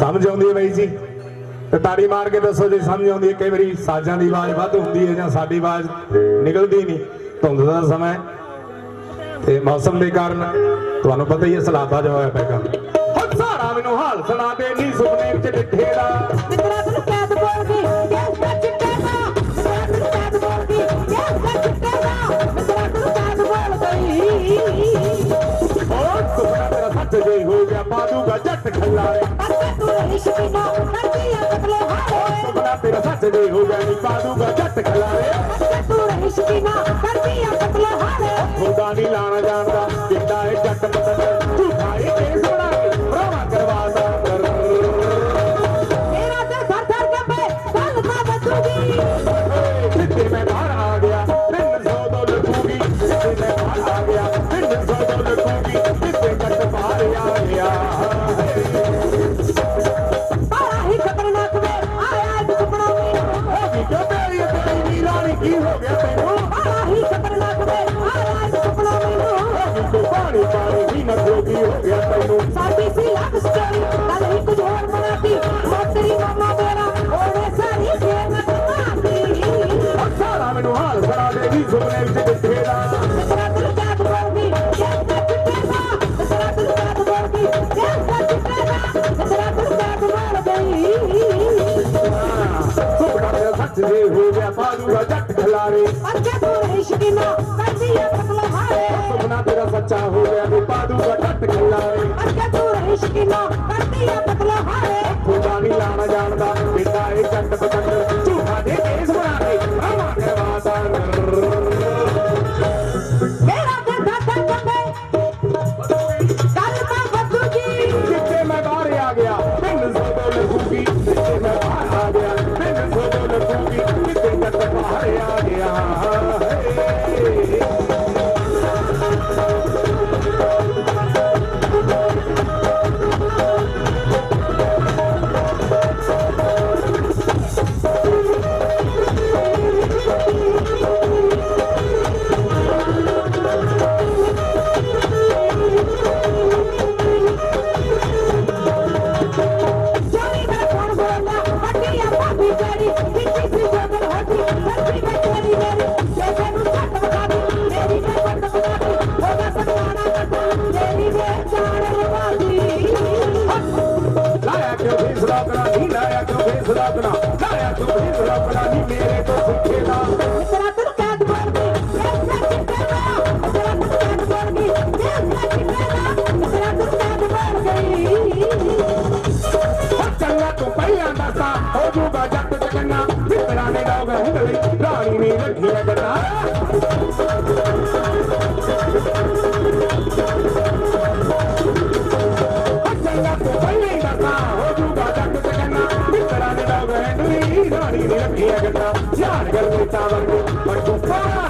ਸਮਝ ਆਉਂਦੀ ਹੈ ਬਾਈ ਜੀ? ਤੇ ਤਾੜੀ ਮਾਰ ਕੇ ਦੱਸੋ ਜੀ, ਸਮਝ ਆਉਂਦੀ ਹੈ? ਕਈ ਵਾਰੀ ਸਾਜ਼ਾਂ ਦੀ ਆਵਾਜ਼ ਵੱਧ ਹੁੰਦੀ ਹੈ ਜਾਂ ਸਾਡੀ ਆਵਾਜ਼ ਨਿਕਲਦੀ ਨਹੀਂ, ਧੁੰਦ ਦਾ ਸਮਾਂ ਤੇ ਮੌਸਮ ਦੇ ਕਾਰਨ ਤੁਹਾਨੂੰ ਪਤਾ ਹੀ ਹੈ ਸਲਾਤਾ ਜੋ ਹੋਇਆ ਪੈਗਾ ਹੱਥ ਸਾਰਾ ਮੈਨੂੰ ਹਾਲ ਸੁਣਾ ਦੇ, ਨੀ ਸੁਪਨੇ ਵਿੱਚ ਡਿੱਠੇ ਦਾ। ਸੁਪਨਾ ਤੇਰਾ ਸੱਚ ਦੇ ਹੋ ਜਾਣੀ ਪਾਦੂਗਾ ਜੱਟ ਖਲਾਰੇ ਤੂੰ ਰਹਿਸ਼ਕੀ ਨਾ ਕਰਦੀ ਆ ਕਤਲ ਹਾਰੇ ਖੁਦਾ ਨਹੀਂ ਲਾਣਾ ਜਾਣਦਾ ਜਿੱਦਾਂ ਇਹ ਦੇ ਹੋ ਗਿਆ ਬਾਜੂਗਾ ਜੱਟ ਖਲਾਰੇ ਅੱਗੇ ਤੋਂ ਇਸ਼ਕੀ ਨਾ ਕਰਦੀ ਐ ਬਕਲਾ ਹਾਰੇ ਸੁਪਨਾ ਤੇਰਾ ਸੱਚਾ ਹੋ ਗਿਆ ਵੀ ਬਾਜੂਗਾ ਜੱਟ ਖਲਾਰੇ ਅੱਗੇ ਤੋਂ ਇਸ਼ਕੀ ਨਾ ਕਰਦੀ ਐ ਬਕਲਾ ਹਾਰੇ ਖੁਦਾ ਨਹੀਂ ਲਾਣਾ ਜਾਣਦਾ। ਲਾਇਆ ਕਿਉਂ ਫੇਸ ਰਾਤਨਾ ਨਹੀਂ ਲਾਇਆ ਕਿਉਂ ਫੇਸ ਰਾਤਨਾ ਲਾਇਆ ਕਿਉਂ ਫੇਸ ਰਾਤਨਾ ਨਹੀਂ ਮੇਰੇ ਤੋਂ ਸਿੱਖੇ ਨਾ ਹੋ ਜੂਗਾ ਜੱਟ ਚਕੰਨਾ ਜਿਸ ਤਰ੍ਹਾਂ ਨੇ ਡੋਗ ਹੁੰਗਲੀ ਰਾਣੀ ਨੇ ਰੱਖੀ ਰਗੜਾ ਦਾੜੀ ਰੱਖੀ ਅਗਟਾ ਧਿਆਨ ਕਰ ਪਿਤਾ ਵਰਗੂ ਪਰ ਤੂੰ ਪਾਣਾ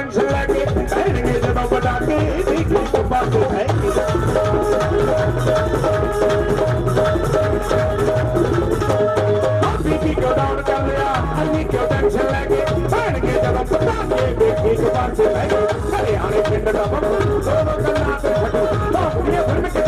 ഒരുമിച്ച്